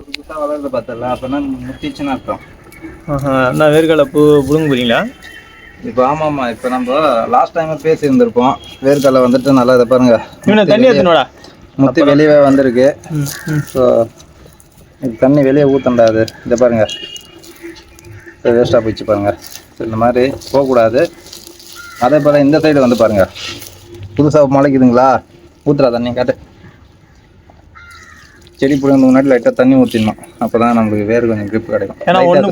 புதுசு புதுசாக வளருது பார்த்தல அப்போனா முத்திச்சுன்னு அர்த்தம். நான் வேர்க்கடலை பூ பிடுங்க போறீங்களா இப்போ ஆமாம்மா இப்போ நம்ம லாஸ்ட் டைம் பேசியிருந்திருப்போம். வேர்க்கடலை வந்துட்டு நல்லா இதை பாருங்க. இவனை தண்ணி எடுத்துனோடா முத்தி வெளியே வந்திருக்கு. ஸோ தண்ணி வெளியே அது. இதை பாருங்க. வேஸ்ட்டாக போயிடுச்சு பாருங்க. இந்த மாதிரி போகக்கூடாது. அதே போல் இந்த சைடு வந்து பாருங்க. புதுசாக முளைக்குதுங்களா? ஊற்றுறா தண்ணி காட்டு. செடி பிடிங்க முன்னாடி லைட்டாக தண்ணி ஊற்றிடணும் அப்போ தான் நம்மளுக்கு வேறு கொஞ்சம் grip கிடைக்கும். ஏன்னா ஒன்று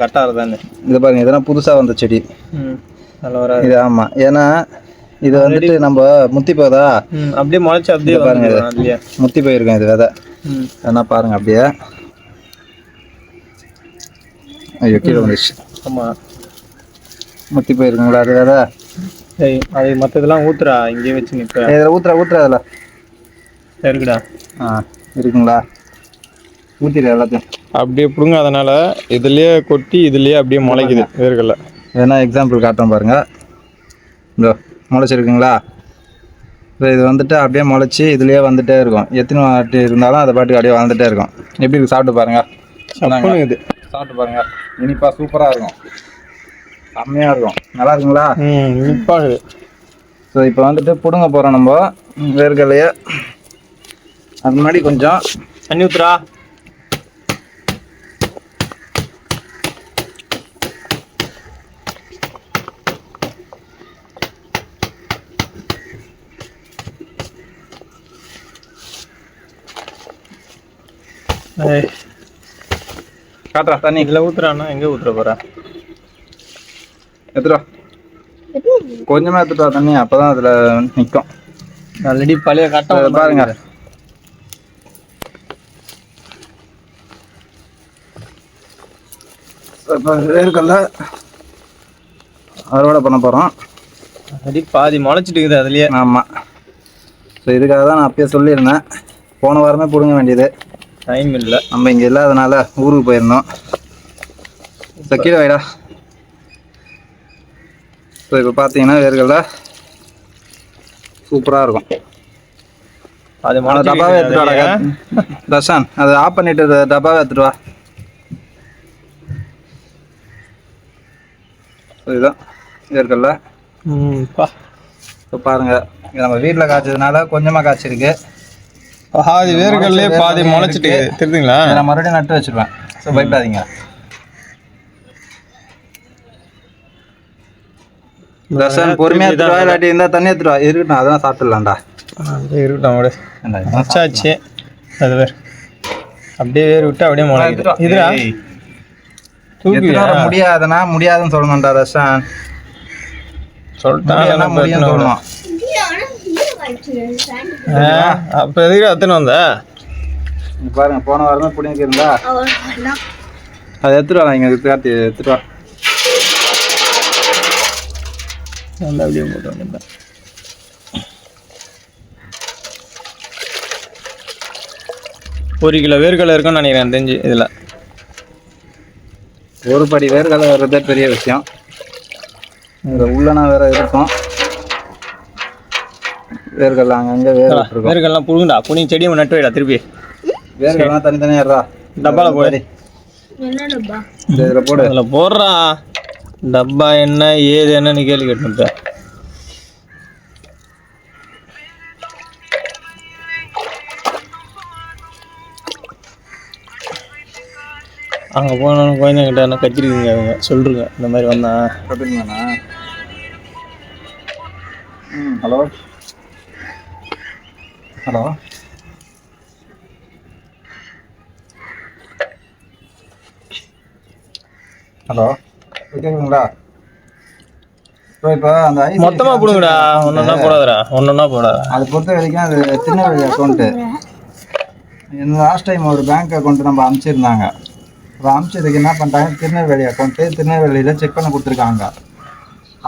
கரெக்டாக இருந்தானே இது பாருங்க இதெல்லாம் புதுசாக வந்த செடி. இது ஆமாம் ஏன்னா இது வந்துட்டு நம்ம முத்தி போதா? அப்படியே முளைச்சி அப்படியே பாருங்க அதுலயே. முத்தி போயிருக்கேன் இது விதை. வேணா பாருங்க அப்படியே. ஐயோ கீழே வந்துச்சு ஆமாம் முத்தி போயிருக்குங்களா அது விதை? அது மற்றதெல்லாம் ஊத்துறா இங்கேயே வச்சு நிற்க இதில் ஊத்துற ஊத்துற அதில். இருக்குடா ஆ. இருக்குங்களா? ஊற்றிடு எல்லாத்தையும். அப்படியே பிடுங்க அதனால இதுலயே கொட்டி இதுலயே அப்படியே முளைக்குது வேர்க்கடலை வேணா எக்ஸாம்பிள் காட்டுறோம் பாருங்க. இதோ முளைச்சிருக்குங்களா? இப்போ இது வந்துட்டு அப்படியே முளைச்சி இதுலயே வந்துட்டே இருக்கும். எத்தனை வாட்டி இருந்தாலும் அதை பாட்டுக்கு அப்படியே வளர்ந்துட்டே இருக்கும். எப்படி இருக்கு? சாப்பிட்டு பாருங்க. சொன்னாங்க. இது சாப்பிட்டு பாருங்க. இனிப்பா சூப்பராக இருக்கும். செம்மையாக இருக்கும். நல்லா இருக்குங்களா? ம் இனிப்பாகுது ஸோ இப்போ வந்துட்டு பிடுங்க போகிறோம் நம்ம. வேர்க்கடலையை அது முன்னாடி கொஞ்சம். தண்ணி ஊத்துறா. காட்டுறா தண்ணி. இதுல ஊத்துறான்னா எங்க ஊத்துற போற? எடுத்துட்டு வா. கொஞ்சமாக எடுத்துட்டு தண்ணி அப்போ தான் அதில் நிற்கும் ஆல்ரெடி பழைய கட்டம் பாருங்க. இப்போ வேர்க்கடலை அறுவடை பண்ண போகிறோம் ஆல்ரெடி பாதி முளைச்சிட்டு இருக்குது அதுலயே. ஆமாம் ஸோ இதுக்காக தான் நான் அப்பயே சொல்லியிருந்தேன். போன வாரமே பிடுங்க வேண்டியது. டைம் இல்லை. நம்ம இங்கே இல்லாதனால ஊருக்கு போயிருந்தோம். ஸோ கீழே வைடா. ஸோ இப்போ பார்த்தீங்கன்னா வேர்க்கடலை சூப்பராக இருக்கும். அது டப்பாவை எடுத்துட்டு வாடா தர்ஷன் அதை ஆஃப் பண்ணிட்டு டப்பாவை எடுத்துட்டு வா. இதுதான். பா இப்போ பாருங்க. இது நம்ம வீட்டில் காய்ச்சதுனால கொஞ்சமாக காய்ச்சிருக்கு. பாதி வேர்கள்லயே பாதி முளைச்சிட்டு தெரியுதுங்களா? நான் மறுபடியும் நட்டு வச்சிருவேன். ஸோ பயப்படாதீங்க. தர்ஷன் பொறுமையாக எடுத்துட்டு வா இல்லாட்டி இருந்தால் தண்ணி எடுத்துட்டு வா. இருக்கட்டும் அதெல்லாம் சாப்பிட்டுலாம்டா அப்படியே இருக்கட்டும் இதெல்லாம் மச்சாச்சு. அது வேறு. அப்படியே வேறு விட்டு அப்படியே முளைக்குது. இதுடா ஏய், தூக்கி எடுத்துட்டு வர முடியாதுன்னா முடியாதுன்னு சொல்லணும்டா தர்ஷன் சொல்லிட்டான் முடியும்னு சொல்லணும் அப்போ எதுக்கு அத்தனை வந்த? பாருங்க போன வாரமே பிடிங்க இருந்தா. அதை எடுத்துட்டு வரலாம் இங்க கார்த்தி எடுத்துட்டு வா. அப்படியே போட்டு வந்துட்டேன். ஒரு கிலோ வேர்க்கடலை இருக்கும்னு நினைக்கிறேன் தெரிஞ்சு இதில். ஒரு படி வேர்க்கடலை வர்றதே பெரிய விஷயம். இதில் உள்ளனா வேற இருக்கும். வேர்க்கடலை அங்கங்கே வேர் இருக்கும் வேர்க்கடலாம் புழுங்குடா புனி செடியை நட்டு வைடா திருப்பி. வேர்க்கடலாம் தனித்தனியாக இருடா. டப்பால போடு. இந்த இதில் போடு. அதில் போடுறா. டப்பா என்ன ஏது என்னன்னு கேள்வி கேட்டு அங்கே போனாலும் குழந்தைங்கிட்ட என்ன கத்திருக்கீங்க அவங்க? சொல்லிருங்க இந்த மாதிரி வந்தேன் ம் ஹலோ? ஹலோ? ஹலோ? கேட்குங்களா இப்போ அந்த ஐசி மொத்தமாக போடுங்கடா. ஒன்றா போடாதடா. ஒன்றா போடாத. அதை பொறுத்த வரைக்கும் அது திருநெல்வேலி அக்கௌண்ட்டு இந்த லாஸ்ட் டைம் ஒரு பேங்க் அக்கௌண்ட் நம்ம அனுப்பிச்சிருந்தாங்க. இப்போ அனுப்பிச்சதுக்கு என்ன பண்ணிட்டாங்க? திருநெல்வேலி அக்கௌண்ட்டு திருநெல்வேலியில் செக் பண்ண கொடுத்துருக்காங்க.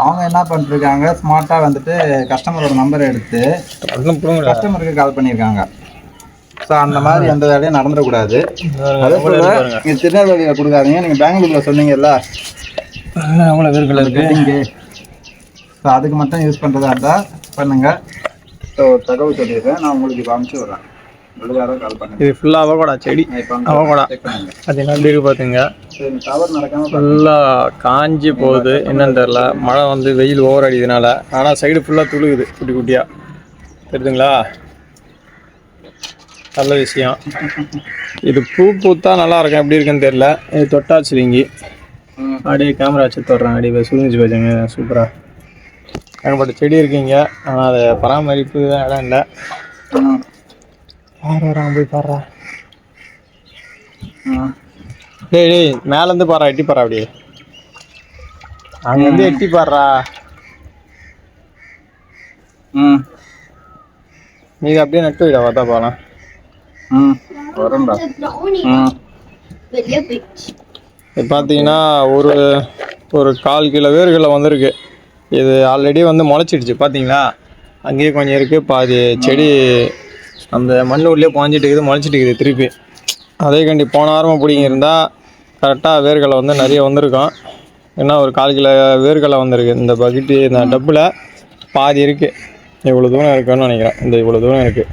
அவங்க என்ன பண்ணிருக்காங்க? ஸ்மார்ட்டாக வந்துட்டு கஸ்டமரோட நம்பர் எடுத்து கஸ்டமருக்கு கால் பண்ணியிருக்காங்க ஸோ அந்த மாதிரி எந்த வேலையும் நடந்துடக்கூடாது. அதே போல் நீங்கள் திருநெல்வேலியில் கொடுக்காதீங்க. நீங்கள் பெங்களூரில் சொன்னீங்கல்ல? அவ்வளோ வேர்க்கடலை இருக்கு? ஸோ அதுக்கு மட்டும் யூஸ் பண்ணுறதா இருந்தால் பண்ணுங்கள் ஸோ தகவல் சொல்லிடுறேன். நான் உங்களுக்கு இப்போ அனுப்பிச்சி விட்றேன். இது ஃபுல்லாக அவகோடா செடி. அவகோடா. அது எப்படி இருக்கு பார்த்துங்க. ஃபுல்லாக காஞ்சி போகுது. என்னன்னு தெரில மழை வந்து வெயில் ஓவர் அடிக்கிறதுனால ஆனால் சைடு ஃபுல்லாக துளுகுது குட்டி குட்டியாக தெரியுதுங்களா? நல்ல விஷயம். இது பூ பூத்தா நல்லா இருக்கும். எப்படி இருக்குன்னு தெரில இது தொட்டாச்சிலிங்கி ம். அப்படியே கேமரா வச்சு தொடுறேன். அப்படியே சுருங்கிச்சு வச்சுங்க சூப்பராக ஏகப்பட்ட செடி இருக்கீங்க ஆனால் அதை பராமரிப்பு தான் இடம் இல்லை. வராங்க போய் பாடுறா. டேய் டேய் மேலேருந்து பாடுறா எட்டி பாடுறா அப்படியே. அங்கேருந்து எட்டி பாடுறா ம். நீங்க அப்படியே நட்டு விட பார்த்தா போகலாம் ம். வரேன்டா. ம். இது பார்த்தீங்கன்னா ஒரு ஒரு கால் கிலோ வேர்களை வந்திருக்கு. இது ஆல்ரெடி வந்து முளைச்சிடுச்சு பார்த்தீங்களா? அங்கேயே கொஞ்சம் இருக்குது பாதி செடி அந்த மண் உள்ளே பாஞ்சிட்டு இருக்குது முளைச்சிட்டு இருக்குது திருப்பி. அதே கண்டி போன வாரமாக பிடிங்கிருந்தா கரெக்டாக வேர்களை வந்து நிறைய வந்திருக்கும். ஏன்னா ஒரு கால் கிலோ வேர்களை வந்திருக்கு. இந்த பக்கெட்டு இந்த டப்பில் பாதி இருக்குது இவ்வளோ தூரம் இருக்குன்னு நினைக்கிறேன். இந்த இவ்வளோ தூரம் இருக்குது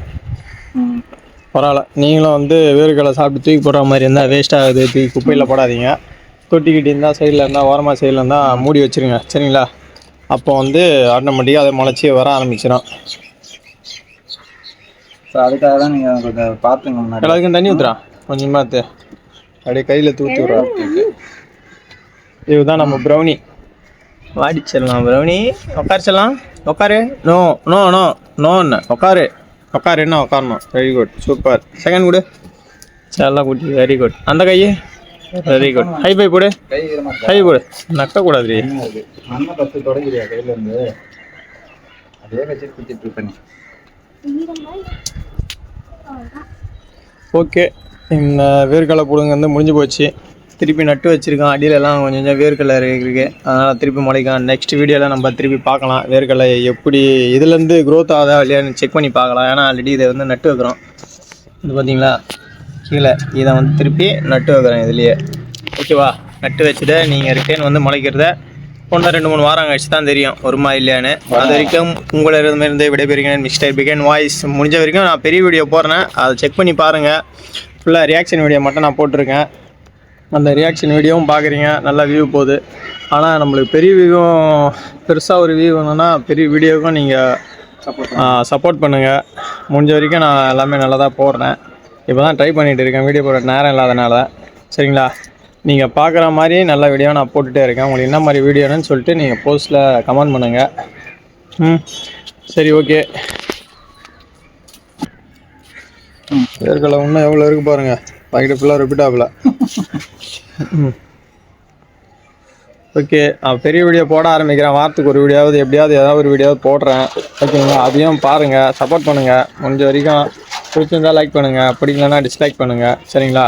பரவாயில்ல. நீங்களும் வந்து வேர்க்கடலை சாப்பிட்டு தூக்கி போடுற மாதிரி இருந்தால் வேஸ்ட் ஆகுது. தூக்கி குப்பையில் போடாதீங்க. தொட்டிக்கிட்டு இருந்தால் சைடில் இருந்தால் ஓரமாக சைடில் இருந்தால் மூடி வச்சிருங்க. சரிங்களா? அப்போ வந்து ஆட்டோமேட்டிக்காக அதை முளைச்சி வர ஆரம்பிச்சிடும் ஸோ அதுக்காக தான் நீங்கள் கொஞ்சம் பார்த்துங்க முன்னாடி. எல்லாத்துக்கும் தண்ணி ஊற்றுறா கொஞ்சமாக பார்த்து அப்படியே கையில் தூத்தி விட்றா இதுதான் நம்ம ப்ரௌனி. வாடிச்சிடலாம் ப்ரௌனி. உட்காரிச்சிடலாம் உட்காரு நோ நோ நோ. நோன்னு. உட்காரு உட்காரு என்ன உட்காரணும் வெரி குட் சூப்பர் செகண்ட் கொடு. செல்லாம் குட்டி. வெரி குட் அந்த கையே. Very good. ஹை பை போடு ஹை போடு தொடங்கிறியா கையிலேருந்து அதே வச்சு குத்திட்டு இருப்பேன். ஓகே. இந்த வேர்க்கடலை புழுங்க வந்து முடிஞ்சு போச்சு. திருப்பி நட்டு வச்சுருக்கான் அடியிலலாம் கொஞ்சம் கொஞ்சம் வேர்க்கடலை இருக்குது அதனால் திருப்பி முளைக்கான் நெக்ஸ்ட் வீடியோவில் நம்ம திருப்பி பார்க்கலாம். வேர்க்கடலை எப்படி இதுலேருந்து க்ரோத் ஆகுதா இல்லையான்னு செக் பண்ணி பார்க்கலாம். ஏன்னா ஆல்ரெடி இதை வந்து நட்டு வைக்கிறோம். இது பார்த்தீங்களா கீழே. இதை வந்து திருப்பி நட்டு வைக்கிறேன் இதுலேயே. ஓகேவா நட்டு வச்சுட்டு நீங்கள் ரிட்டர்ன் வந்து முளைக்கிறத ஒன்று ரெண்டு மூணு வாரம் கழிச்சு தான் தெரியும். வருமா இல்லையான்னு. அது வரைக்கும் உங்களிடமிருந்து விடைபெறுகிறேன் மிஸ்டர் பிகன் வாய்ஸ் முடிஞ்ச வரைக்கும் நான் பெரிய வீடியோ போடுறேன். அதை செக் பண்ணி பாருங்கள் ஃபுல்லாக ரியாக்ஷன் வீடியோ மட்டும் நான் போட்டிருக்கேன். அந்த ரியாக்ஷன் வீடியோவும் பார்க்குறீங்க நல்லா வியூ போகுது. ஆனால் நம்மளுக்கு பெரிய வியூவும் பெருசாக ஒரு வியூ வேணும்னா பெரிய வீடியோவுக்கும் நீங்கள் சப்போர்ட் சப்போர்ட் பண்ணுங்கள் முடிஞ்ச வரைக்கும் நான் எல்லாமே நல்லா தான் போடுறேன். இப்போ தான் ட்ரை பண்ணிகிட்டு இருக்கேன். வீடியோ போடுற நேரம் இல்லாதனால. சரிங்களா? நீங்கள் பார்க்குற மாதிரி நல்ல வீடியோ நான் போட்டுகிட்டே இருக்கேன். உங்களுக்கு என்ன மாதிரி வீடியோன்னு சொல்லிட்டு நீங்கள் போஸ்ட்டில் கமெண்ட் பண்ணுங்கள் ம். சரி ஓகே வேர்க்கடலை இன்னும் எவ்வளோ இருக்குது பாருங்கள் பாக்கெட்டு ஃபுல்லாக ரிப்பீட் ஆகல. ஓகே நான் பெரிய வீடியோ போட ஆரம்பிக்கிறேன். வாரத்துக்கு ஒரு வீடியோவது எப்படியாவது ஏதாவது ஒரு வீடியோவது போடுறேன். ஓகேங்களா அதையும் பாருங்கள் சப்போர்ட் பண்ணுங்கள் முடிஞ்ச வரைக்கும் பிடிச்சிருந்தா லைக் பண்ணுங்கள் பிடிக்கலன்னா டிஸ்லைக் பண்ணுங்கள் சரிங்களா?